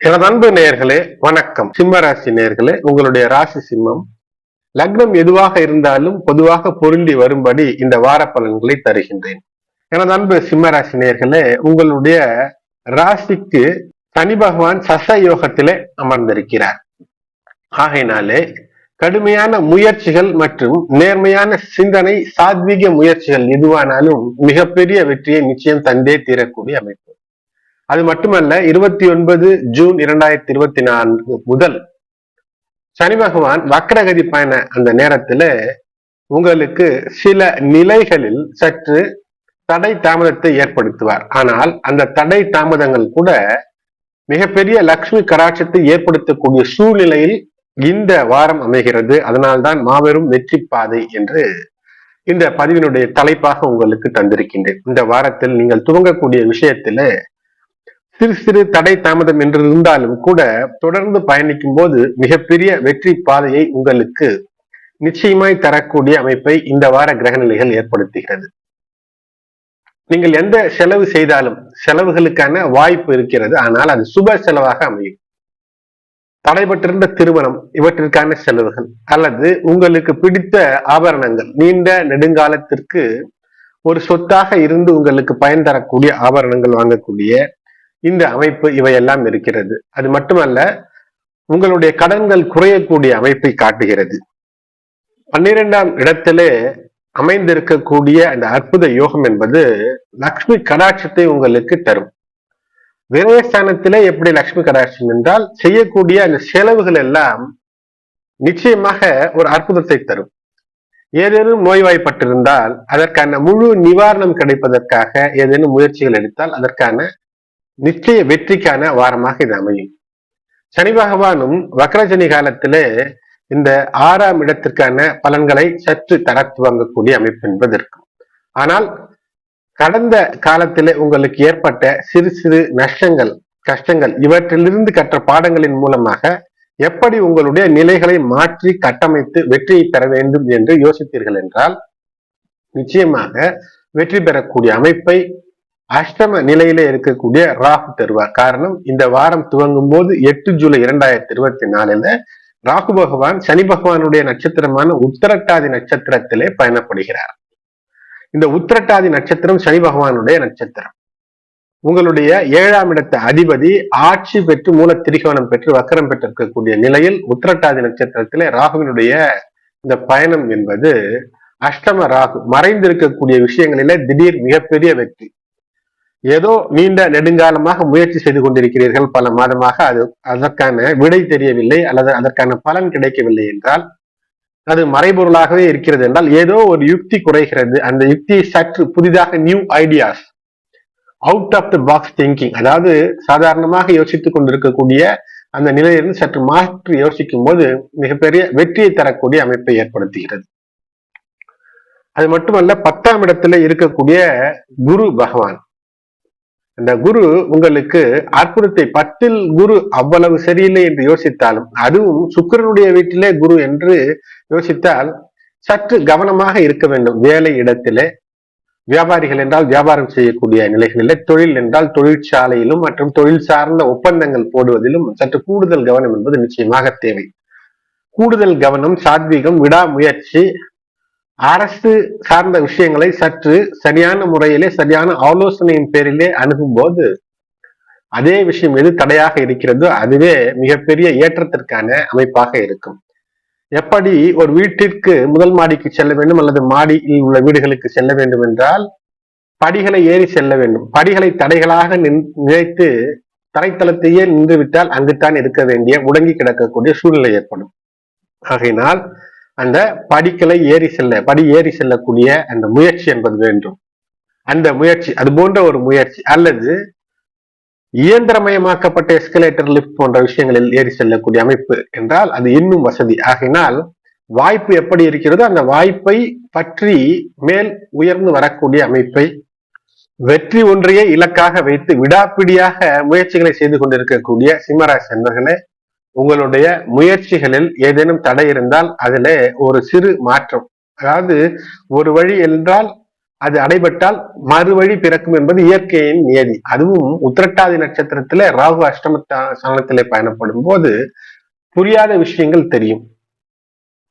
எனது அன்பு நேயர்களே வணக்கம். சிம்ம ராசி நேர்களே உங்களுடைய ராசி சிம்மம் லக்னம் எதுவாக இருந்தாலும் பொதுவாக பொருந்தி வரும்படி இந்த வார பலன்களை தருகின்றேன். எனது அன்பு சிம்ம ராசி நேயர்களே உங்களுடைய ராசிக்கு சனி பகவான் சச யோகத்திலே அமர்ந்திருக்கிறார். ஆகையினாலே கடுமையான முயற்சிகள் மற்றும் நேர்மையான சிந்தனை சாத்வீக முயற்சிகள் எதுவானாலும் மிகப்பெரிய வெற்றியை நிச்சயம் தந்தே தீரக்கூடிய அமைப்பு. அது மட்டுமல்ல இருபத்தி ஒன்பது ஜூன் இரண்டாயிரத்தி இருபத்தி நான்கு முதல் சனி பகவான் வக்கரகதி பயண அந்த நேரத்துல உங்களுக்கு சில நிலைகளில் சற்று தடை தாமதத்தை ஏற்படுத்துவார். ஆனால் அந்த தடை தாமதங்கள் கூட மிகப்பெரிய லக்ஷ்மி கடாட்சத்தை ஏற்படுத்தக்கூடிய சூழ்நிலையில் இந்த வாரம் அமைகிறது. அதனால்தான் மாபெரும் வெற்றி பாதை என்று இந்த பதிவினுடைய தலைப்பாக உங்களுக்கு தந்திருக்கின்றேன். இந்த வாரத்தில் நீங்கள் துவங்கக்கூடிய விஷயத்துல சிறு சிறு தடை தாமதம் என்று இருந்தாலும் கூட தொடர்ந்து பயணிக்கும் போது மிகப்பெரிய வெற்றி பாதையை உங்களுக்கு நிச்சயமாய் தரக்கூடிய அமைப்பை இந்த வார கிரகநிலைகள் ஏற்படுத்துகிறது. நீங்கள் எந்த செலவு செய்தாலும் செலவுகளுக்கான வாய்ப்பு இருக்கிறது. ஆனால் அது சுப செலவாக அமையும். தடைபட்டிருந்த திருமணம் இவற்றிற்கான செலவுகள் அல்லது உங்களுக்கு பிடித்த ஆபரணங்கள் நீண்ட நெடுங்காலத்திற்கு ஒரு சொத்தாக இருந்து உங்களுக்கு பயன் தரக்கூடிய ஆபரணங்கள் வாங்கக்கூடிய இந்த அமைப்பு இவையெல்லாம் இருக்கிறது. அது மட்டுமல்ல உங்களுடைய கடன்கள் குறையக்கூடிய அமைப்பை காட்டுகிறது. பன்னிரெண்டாம் இடத்திலே அமைந்திருக்கக்கூடிய அந்த அற்புத யோகம் என்பது லக்ஷ்மி கடாட்சத்தை உங்களுக்கு தரும். விரயஸ்தானத்திலே எப்படி லக்ஷ்மி கடாட்சம் என்றால் செய்யக்கூடிய அந்த செலவுகள் எல்லாம் நிச்சயமாக ஒரு அற்புதத்தை தரும். ஏதேனும் நோய்வாய்ப்பட்டிருந்தால் அதற்கான முழு நிவாரணம் கிடைப்பதற்காக ஏதேனும் முயற்சிகள் எடுத்தால் அதற்கான நிச்சய வெற்றிக்கான வாரமாக இது அமையும். சனி பகவானும் வக்ரஜனி காலத்திலே இந்த ஆறாம் இடத்திற்கான பலன்களை சற்று தர துவங்கக்கூடிய அமைப்பு என்பது இருக்கும். ஆனால் கடந்த காலத்திலே உங்களுக்கு ஏற்பட்ட சிறு சிறு நஷ்டங்கள் கஷ்டங்கள் இவற்றிலிருந்து கற்ற பாடங்களின் மூலமாக எப்படி உங்களுடைய நிலைகளை மாற்றி கட்டமைத்து வெற்றியை பெற வேண்டும் என்று யோசித்தீர்கள் என்றால் நிச்சயமாக வெற்றி பெறக்கூடிய அமைப்பை அஷ்டம நிலையில இருக்கக்கூடிய ராகு தருவார். காரணம் இந்த வாரம் துவங்கும் போது எட்டு ஜூலை இரண்டாயிரத்தி இருபத்தி நாலுல ராகு பகவான் சனி பகவானுடைய நட்சத்திரமான உத்தரட்டாதி நட்சத்திரத்திலே பயணப்படுகிறார். இந்த உத்திரட்டாதி நட்சத்திரம் சனி பகவானுடைய நட்சத்திரம். உங்களுடைய ஏழாம் இடத்த அதிபதி ஆட்சி பெற்று மூல திரிகோணம் பெற்று வக்கரம் பெற்றிருக்கக்கூடிய நிலையில் உத்திரட்டாதி நட்சத்திரத்திலே ராகுவினுடைய இந்த பயணம் என்பது அஷ்டம ராகு மறைந்திருக்கக்கூடிய விஷயங்களிலே திடீர் மிகப்பெரிய வெற்றி. ஏதோ நீண்ட நெடுங்காலமாக முயற்சி செய்து கொண்டிருக்கிறீர்கள். பல மாதமாக அது அதற்கான விடை தெரியவில்லை அல்லது அதற்கான பலன் கிடைக்கவில்லை என்றால் அது மறைபொருளாகவே இருக்கிறது என்றால் ஏதோ ஒரு யுக்தி குறைகிறது. அந்த யுக்தியை சற்று புதிதாக new ideas out of the box thinking அதாவது சாதாரணமாக யோசித்துக் கொண்டிருக்கக்கூடிய அந்த நிலையிலிருந்து சற்று மாற்றி யோசிக்கும் போது மிகப்பெரிய வெற்றியை தரக்கூடிய அமைப்பை ஏற்படுத்துகிறது. அது மட்டுமல்ல பத்தாம் இடத்துல இருக்கக்கூடிய குரு பகவான். இந்த குரு உங்களுக்கு அற்புதத்தை பத்தில் குரு அவ்வளவு சரியில்லை என்று யோசித்தாலும் அதுவும் சுக்கரனுடைய வீட்டிலே குரு என்று யோசித்தால் சற்று கவனமாக இருக்க வேண்டும். வேலை இடத்திலே வியாபாரிகள் என்றால் வியாபாரம் செய்யக்கூடிய நிலைகளிலே தொழில் என்றால் தொழிற்சாலையிலும் மற்றும் தொழில் சார்ந்த ஒப்பந்தங்கள் போடுவதிலும் சற்று கூடுதல் கவனம் என்பது நிச்சயமாக தேவை. கூடுதல் கவனம் சாத்வீகம் விடாமுயற்சி அரசு சார்ந்த விஷயங்களை சற்று சரியான முறையிலே சரியான ஆலோசனையின் பேரிலே அணுகும் போது அதே விஷயம் எது தடையாக இருக்கிறதோ அதுவே மிகப்பெரிய ஏற்றத்திற்கான அமைப்பாக இருக்கும். எப்படி ஒரு வீட்டிற்கு முதல் மாடிக்கு செல்ல வேண்டும் அல்லது மாடியில் உள்ள வீடுகளுக்கு செல்ல வேண்டும் என்றால் படிகளை ஏறி செல்ல வேண்டும். படிகளை தடைகளாக நினைத்து தரைத்தளத்தையே நின்று விட்டால் அங்குத்தான் இருக்க வேண்டிய முடங்கி கிடக்கக்கூடிய சூழ்நிலை ஏற்படும். ஆகையினால் அந்த படிக்கலை ஏறி செல்ல படி ஏறி செல்லக்கூடிய அந்த முயற்சி என்பது வேண்டும். அந்த முயற்சி அது போன்ற ஒரு முயற்சி அல்லது இயந்திரமயமாக்கப்பட்ட எஸ்கலேட்டர் லிப்ட் போன்ற விஷயங்களில் ஏறி செல்லக்கூடிய அமைப்பு என்றால் அது இன்னும் வசதி. ஆகினால் வாய்ப்பு எப்படி இருக்கிறதோ அந்த வாய்ப்பை பற்றி மேல் உயர்ந்து வரக்கூடிய அமைப்பை வெற்றி ஒன்றையே இலக்காக வைத்து விடாப்பிடியாக முயற்சிகளை செய்து கொண்டிருக்கக்கூடிய சிம்மராசி நண்பர்களே உங்களுடைய முயற்சிகளில் ஏதேனும் தடை இருந்தால் அதிலே ஒரு சிறு மாற்றம். அதாவது ஒரு வழி என்றால் அது அடைபட்டால் மறுவழி பிறக்கும் என்பது இயற்கையின் நியதி. அதுவும் உத்திரட்டாதி நட்சத்திரத்திலே ராகு அஷ்டம ஸ்தானத்திலே பயணப்படும் போது புரியாத விஷயங்கள் தெரியும்.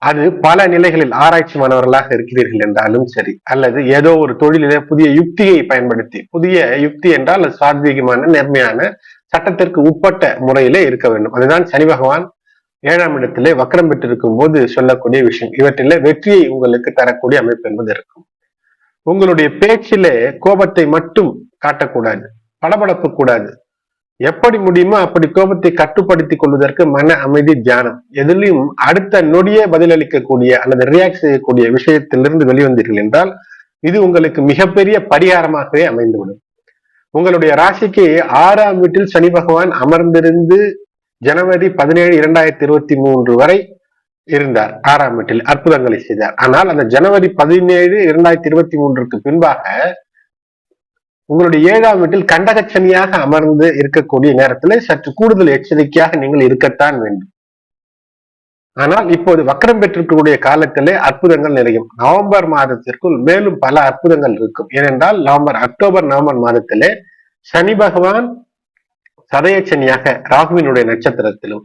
அது பல நிலைகளில் ஆராய்ச்சி மாணவர்களாக இருக்கிறீர்கள் என்றாலும் சரி அல்லது ஏதோ ஒரு தொழிலிலே புதிய யுக்தியை பயன்படுத்தி புதிய யுக்தி என்றால் அது சாத்வீகமான நேர்மையான சட்டத்திற்கு உட்பட்ட முறையிலே இருக்க வேண்டும். அதுதான் சனி பகவான் ஏழாம் இடத்திலே வக்கரம் பெற்றிருக்கும் போது சொல்லக்கூடிய விஷயம். இவற்றிலே வெற்றியை உங்களுக்கு தரக்கூடிய அமைப்பு என்பது இருக்கும். உங்களுடைய பேச்சிலே கோபத்தை மட்டும் காட்டக்கூடாது. படபடப்பு கூடாது. எப்படி முடியுமோ அப்படி கோபத்தை கட்டுப்படுத்திக் கொள்வதற்கு மன அமைதி தியானம். எதிலையும் அடுத்த நொடியே பதிலளிக்கக்கூடிய அல்லது ரியாக்ட் செய்யக்கூடிய விஷயத்திலிருந்து வெளிவந்தீர்கள் என்றால் இது உங்களுக்கு மிகப்பெரிய பரிகாரமாகவே அமைந்துவிடும். உங்களுடைய ராசிக்கு ஆறாம் வீட்டில் சனி பகவான் அமர்ந்திருந்து ஜனவரி பதினேழு இரண்டாயிரத்தி இருபத்தி மூன்று வரை இருந்தார். ஆறாம் வீட்டில் அற்புதங்களை செய்தார். ஆனால் அந்த ஜனவரி பதினேழு இரண்டாயிரத்தி இருபத்தி மூன்றுக்கு பின்பாக உங்களுடைய ஏழாம் வீட்டில் கண்டகச்சனியாக அமர்ந்து இருக்கக்கூடிய நேரத்தில் சற்று கூடுதல் எச்சரிக்கையாக நீங்கள் இருக்கத்தான் வேண்டும். ஆனால் இப்போது வக்கரம் பெற்றிருக்கக்கூடிய காலத்திலே அற்புதங்கள் நிறையும் நவம்பர் மாதத்திற்குள் மேலும் பல அற்புதங்கள் இருக்கும். ஏனென்றால் நவம்பர் அக்டோபர் நவம்பர் மாதத்திலே சனி பகவான் சனியாக ராகுவினுடைய நட்சத்திரத்திலும்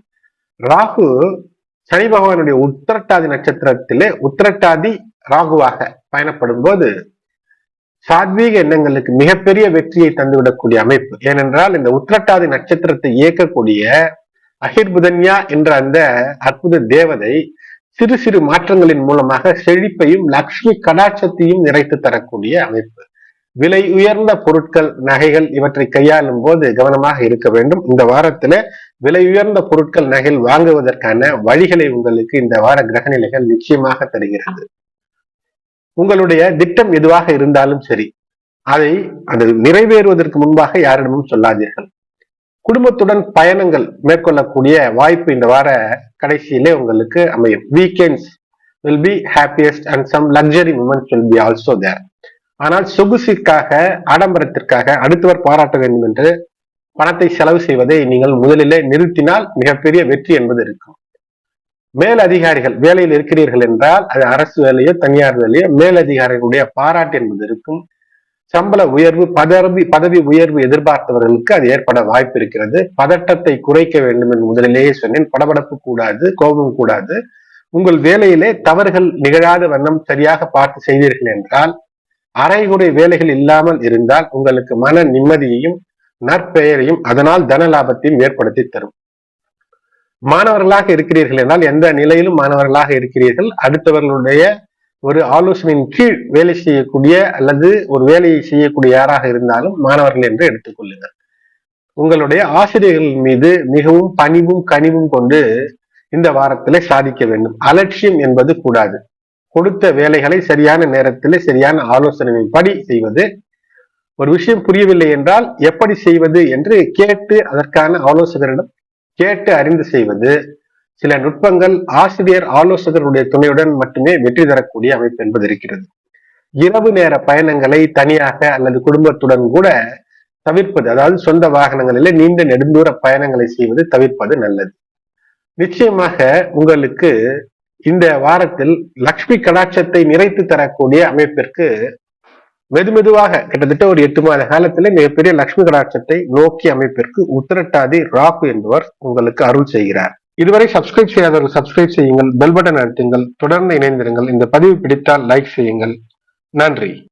ராகு சனி பகவானுடைய உத்திரட்டாதி நட்சத்திரத்திலே உத்திரட்டாதி ராகுவாக பயணப்படும் போது சாத்வீக எண்ணங்களுக்கு மிகப்பெரிய வெற்றியை தந்துவிடக்கூடிய அமைப்பு. ஏனென்றால் இந்த உத்திரட்டாதி நட்சத்திரத்தை இயக்கக்கூடிய அகிர்புதன்யா என்ற அந்த அற்புத தேவதை சிறு சிறு மாற்றங்களின் மூலமாக செழிப்பையும் லக்ஷ்மி கடாட்சத்தையும் நிறைத்து தரக்கூடிய அமைப்பு. விலை உயர்ந்த பொருட்கள் நகைகள் இவற்றை கையாளும் போது கவனமாக இருக்க வேண்டும். இந்த வாரத்துல விலை உயர்ந்த பொருட்கள் நகைகள் வாங்குவதற்கான வழிகளை உங்களுக்கு இந்த வார கிரகநிலைகள் நிச்சயமாக தருகிறது. உங்களுடைய திட்டம் எதுவாக இருந்தாலும் சரி அதை அது நிறைவேறுவதற்கு முன்பாக யாரிடமும் சொல்லாதீர்கள். குடும்பத்துடன் பயணங்கள் மேற்கொள்ளக்கூடிய வாய்ப்பு இந்த வார கடைசியிலே உங்களுக்கு அமையும். Weekends will be happiest and some luxury moments will be also there ஆனால் சொகுசிற்காக ஆடம்பரத்திற்காக அடுத்தவர் பாராட்ட வேண்டும் என்று பணத்தை செலவு செய்வதை நீங்கள் முதலிலே நிறுத்தினால் மிகப்பெரிய வெற்றி என்பது இருக்கும். மேல் அதிகாரிகள் வேலையில் இருக்கிறீர்கள் என்றால் அது அரசு வேலையோ தனியார் வேலையோ மேலதிகாரிகளுடைய பாராட்டு என்பது இருக்கும். சம்பள உயர்வு பதவி பதவி உயர்வு எதிர்பார்த்தவர்களுக்கு அது ஏற்பட வாய்ப்பு இருக்கிறது. பதட்டத்தை குறைக்க வேண்டும் என்று முதலிலேயே சொன்னேன். படபடப்பு கூடாது கோபம் கூடாது. உங்கள் வேலையிலே தவறுகள் நிகழாத வண்ணம் சரியாக பார்த்து செய்தீர்கள் என்றால் அரைகுறை வேலைகள் இல்லாமல் இருந்தால் உங்களுக்கு மன நிம்மதியையும் நற்பெயரையும் அதனால் தன லாபத்தையும் ஏற்படுத்தி தரும். மாணவர்களாக இருக்கிறீர்கள் என்றால் எந்த நிலையிலும் மாணவர்களாக இருக்கிறீர்கள். அடுத்தவர்களுடைய ஒரு ஆலோசனையின் கீழ் வேலை செய்யக்கூடிய அல்லது ஒரு வேலையை செய்யக்கூடிய யாராக இருந்தாலும் மாணவர்கள் என்று எடுத்துக்கொள்ளுங்கள் உங்களுடைய ஆசிரியர்கள் மீது மிகவும் பணிவும் கனிவும் கொண்டு இந்த வாரத்திலே சாதிக்க வேண்டும். அலட்சியம் என்பது கூடாது. கொடுத்த வேலைகளை சரியான நேரத்தில் சரியான ஆலோசனையின்படி செய்வது. ஒரு விஷயம் புரியவில்லை என்றால் எப்படி செய்வது என்று கேட்டு அதற்கான ஆலோசகரிடம் கேட்டு அறிந்து செய்வது. சில நுட்பங்கள் ஆசிரியர் ஆலோசகருடைய துணையுடன் மட்டுமே வெற்றி தரக்கூடிய அமைப்பு என்பது இருக்கிறது. இரவு நேர பயணங்களை தனியாக அல்லது குடும்பத்துடன் கூட தவிர்ப்பது அதாவது சொந்த வாகனங்களிலே நீண்ட நெடுந்தூர பயணங்களை செய்வது தவிர்ப்பது நல்லது. நிச்சயமாக உங்களுக்கு இந்த வாரத்தில் லக்ஷ்மி கடாட்சத்தை நிறைத்து தரக்கூடிய அமைப்பிற்கு மெதுமெதுவாக கிட்டத்தட்ட ஒரு எட்டு மாத காலத்துல மிகப்பெரிய லக்ஷ்மி கடாட்சத்தை நோக்கி அமைப்பிற்கு உத்திரட்டாதி ராகு என்பவர் உங்களுக்கு அருள் செய்கிறார். இதுவரை சப்ஸ்கிரைப் செய்யாதவர்கள் சப்ஸ்கிரைப் செய்யுங்கள் பெல் பட்டன் அழுத்துங்கள் தொடர்ந்து இணைந்திருங்கள். இந்த பதிவு பிடித்தால் லைக் செய்யுங்கள். நன்றி.